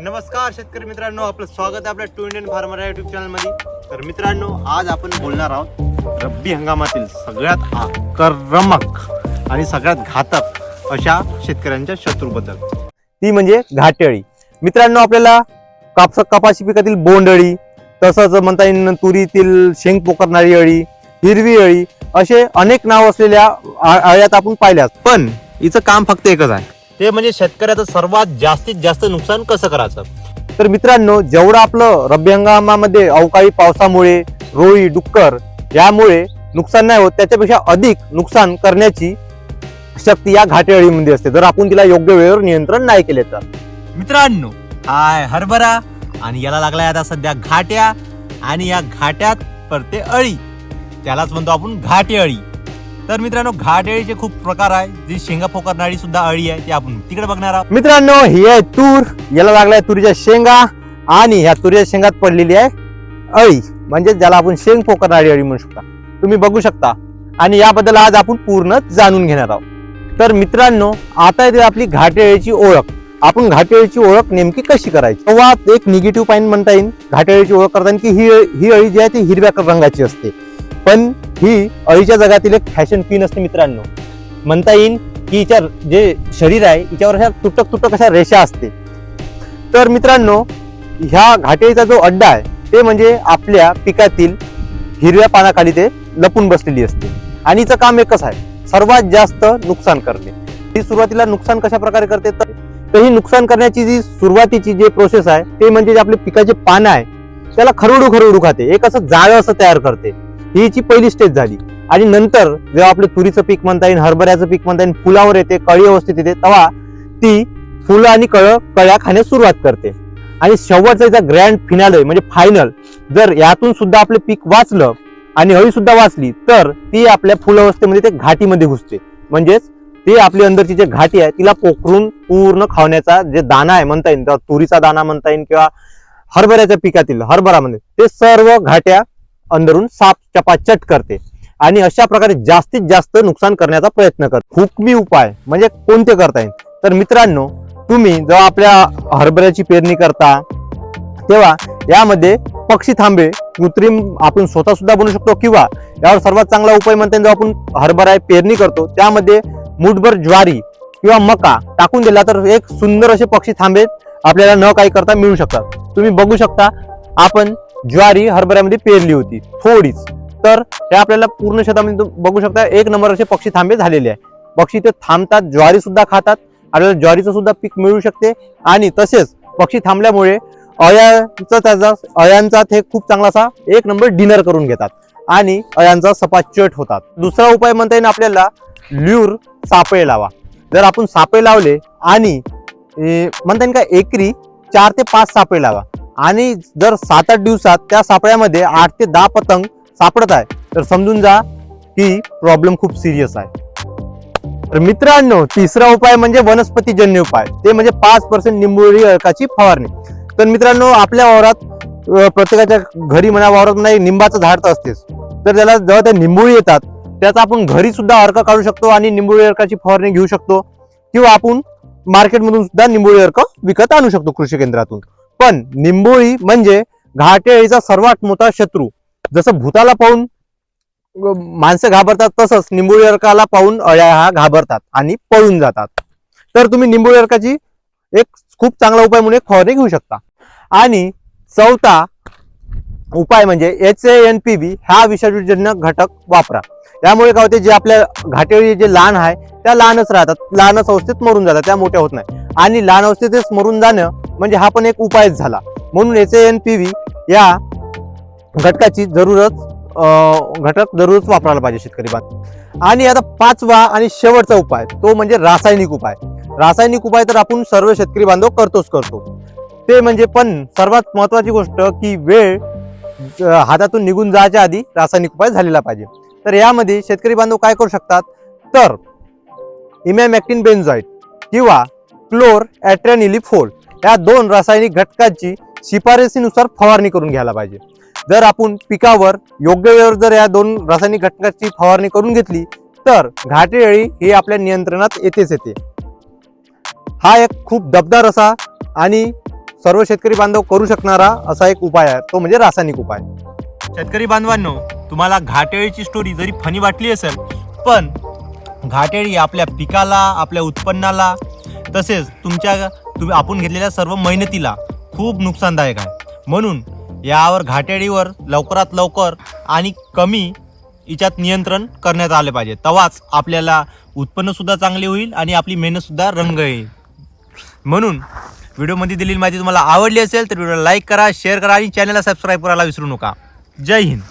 नमस्कार शेतकरी मित्रांनो आपलं स्वागत आहे आपल्या टू इंडियन फार्मर या युट्यूब चॅनलमध्ये तर मित्रांनो आज आपण बोलणार आहोत रब्बी हंगामातील सगळ्यात आक्रमक आणि सगळ्यात घातक अशा शेतकऱ्यांच्या शत्रूबद्दल. ती म्हणजे घाटेळी. मित्रांनो आपल्याला कापस कपाशी पिकातील बोंडअळी तसंच म्हणता येईल तुरीतील शेंग पोकरणारी अळी हिरवी अळी असे अनेक नाव असलेल्या अळ्यात आपण पाहिल्यात. पण हिचं काम फक्त एकच आहे. ते म्हणजे शेतकऱ्याचं सर्वात जास्तीत जास्त नुकसान कसं करायचं? तर मित्रांनो जेवढं आपलं रब्बी हंगामामध्ये अवकाळी पावसामुळे रोळी डुक्कर यामुळे नुकसान नाही होत त्याच्यापेक्षा अधिक नुकसान करण्याची शक्ती या घाटेअळीमध्ये असते. जर आपण तिला योग्य वेळेवर नियंत्रण नाही केले तर. मित्रांनो हाय हरभरा आणि याला लागलाय आता सध्या घाट्या आणि या घाट्यात पडते अळी. त्यालाच म्हणतो आपण घाटे अळी तर मित्रांनो घाटेळीचे खूप प्रकार आहे. जी शेंगा फोकरणारी सुद्धा अळी आहे ती आपण तिकडे बघणार आहोत. मित्रांनो ही आहे तूर. याला लागलाय तुरीच्या शेंगा आणि ह्या तुरीच्या शेंगात पडलेली आहे अळी. म्हणजे ज्याला आपण शेंग फोकरणारी अळी म्हणू शकता. तुम्ही बघू शकता. आणि याबद्दल आज आपण पूर्ण जाणून घेणार आहोत. तर मित्रांनो आता येते आपली घाटेळीची ओळख. आपण घाटेळीची ओळख नेमकी कशी करायची? तेव्हा एक निगेटिव्ह पॉईंट म्हणता येईल. घाटेळीची ओळख करताना की ही ही अळी जी आहे ती हिरव्या रंगाची असते. पण ही अळीच्या जगातील एक फॅशन क्वीन असते मित्रांनो. म्हणता येईल की हिच्या जे शरीर आहे हिच्यावर अशा तुटक तुटक अशा रेषा असते. तर मित्रांनो ह्या घाटेळीचा जो अड्डा आहे ते म्हणजे आपल्या पिकातील हिरव्या पानाखाली ते लपून बसलेली असते. आणि हिचं काम एकच आहे सर्वात जास्त नुकसान करणे. ही सुरुवातीला नुकसान कशा प्रकारे करते? तर ही नुकसान करण्याची जी सुरुवातीची जी प्रोसेस आहे ते म्हणजे जे आपले पिकाचे पानं आहे त्याला खरडू खरडू खाते. एक असं जाळं असं तयार करते. हीची पहिली स्टेज झाली. आणि नंतर जेव्हा आपलं तुरीचं पीक म्हणता येईल हरभऱ्याचं पीक म्हणता येईल फुलावर येते कळी अवस्थेत येते तेव्हा ती फुलं आणि कळ कळ्या खाण्यास सुरुवात करते. आणि शेवटचा ग्रँड फिनाले म्हणजे फायनल जर यातून सुद्धा आपलं पीक वाचलं आणि हळी सुद्धा वाचली तर ती आपल्या फुल अवस्थेमध्ये ते घाटीमध्ये घुसते. म्हणजेच ती आपली अंदरची जे घाटी आहे तिला पोखरून पूर्ण खावण्याचा जे दाना आहे म्हणता येईल तुरीचा दाना म्हणता येईल किंवा हरभऱ्याच्या पिकातील हरभरामध्ये ते सर्व घाट्या अंदरून साफ चपाचट करते आणि अशा प्रकारे जास्तीत जास्त नुकसान करण्याचा प्रयत्न करते. हुकमी उपाय म्हणजे कोणते करता येईल? तर मित्रांनो तुम्ही जेव्हा आपल्या हरभऱ्याची पेरणी करता तेव्हा यामध्ये पक्षी थांबे कृत्रिम आपण स्वतः सुद्धा बनवू शकतो किंवा यावर सर्वात चांगला उपाय म्हणता जेव्हा आपण हरभरा पेरणी करतो त्यामध्ये मुठभर ज्वारी किंवा मका टाकून दिला तर एक सुंदर असे पक्षी थांबे आपल्याला न काही करता मिळू शकतात. तुम्ही बघू शकता आपण ज्वारी हरभऱ्यामध्ये पेरली होती थोडीच. तर हे आपल्याला पूर्ण शेतामध्ये बघू शकता एक नंबर असे पक्षी थांबे झालेले आहे. पक्षी ते थांबतात ज्वारी सुद्धा खातात आपल्याला ज्वारीचं सुद्धा पीक मिळू शकते. आणि तसेच पक्षी थांबल्यामुळे अळ्यांचा त्याचा अळ्यांचा ते खूप चांगला असा एक नंबर डिनर करून घेतात. आणि अळ्यांचा सपाचट होतात. दुसरा उपाय म्हणता येईल आपल्याला ल्यूर सापळे लावा. जर आपण सापळे लावले आणि म्हणता येईल का एकरी चार ते पाच सापळे लावा. आणि जर सात आठ दिवसात त्या सापळ्यामध्ये आठ ते दहा पतंग सापडत आहे तर समजून जा की प्रॉब्लेम खूप सिरियस आहे. तर मित्रांनो तिसरा उपाय म्हणजे वनस्पतीजन्य उपाय. ते म्हणजे पाच पर्सेंट निंबोळी अर्काची फवारणी. तर मित्रांनो आपल्या वावरात प्रत्येकाच्या घरी म्हणा वावरात म्हणा निंबाचं झाड तर असतेच. तर त्याला जेव्हा त्या निंबोळी येतात त्याचा आपण घरी सुद्धा अर्क काढू शकतो आणि निंबोळी अर्काची फवारणी घेऊ शकतो. किंवा आपण मार्केटमधून सुद्धा निंबोळी अर्क विकत आणू शकतो कृषी केंद्रातून. पण निंबोळी म्हणजे घाटेळीचा सर्वात मोठा शत्रू. जसं भूताला पाहून माणसं घाबरतात तसंच निंबोळी अर्काला पाहून अळ्या हा घाबरतात आणि पळून जातात. तर तुम्ही निंबोळी अर्काची एक खूप चांगला उपाय म्हणून एक फवारणी घेऊ शकता. आणि चौथा उपाय म्हणजे H A N P B हा विषाणूजन्य घटक वापरा. त्यामुळे काय होते जे आपल्या घाटेळी जे लहान आहे त्या लहानच राहतात. लहानच अवस्थेत मरून जातात त्या मोठ्या होत नाही. आणि लहान अवस्थेतच मरून जाणं म्हणजे हा पण एक उपायच झाला. म्हणून एच एन पी व्ही या घटकाची जरूरच घटक जरूरच वापरायला पाहिजे शेतकरी बांधव. आणि आता पाचवा आणि शेवटचा उपाय तो म्हणजे रासायनिक उपाय. रासायनिक उपाय तर आपण सर्व शेतकरी बांधव करतोच करतो. ते म्हणजे पण सर्वात महत्वाची गोष्ट की वेळ हातातून निघून जायच्या आधी रासायनिक उपाय झालेला पाहिजे. तर यामध्ये शेतकरी बांधव काय करू शकतात? तर इमॅमॅक्टिन बेन्झॉइड किंवा क्लोर ॲट्रॅनिलिफोल या दोन रासायनिक घटकांची शिफारसीनुसार फवारणी करून घ्यायला पाहिजे. जर आपण पिकावर योग्य वेळेवर जर या दोन रासायनिक घटकाची फवारणी करून घेतली तर घाटे अळी आपल्या नियंत्रणात येतेच येते. हा एक खूप दबदार असा आणि सर्व शेतकरी बांधव करू शकणारा असा एक उपाय आहे तो म्हणजे रासायनिक उपाय. शेतकरी बांधवांनो तुम्हाला घाटेळीची स्टोरी जरी फनी वाटली असेल पण घाटेळी आपल्या पिकाला आपल्या उत्पन्नाला तसेच तुमच्या तुम्ही आपण घेतलेल्या सर्व मेहनतीला खूप नुकसानदायक आहे. म्हणून यावर घाटेळीवर लवकरात लवकर आणि कमी याच्यात नियंत्रण करण्यात आले पाहिजे. तेव्हाच आपल्याला उत्पन्नसुद्धा चांगले होईल आणि आपली मेहनतसुद्धा रंग येईल. म्हणून व्हिडिओमध्ये दिलेली माहिती तुम्हाला आवडली असेल तर व्हिडिओला लाईक करा शेअर करा आणि चॅनलला सबस्क्राईब करायला विसरू नका. जय हिंद.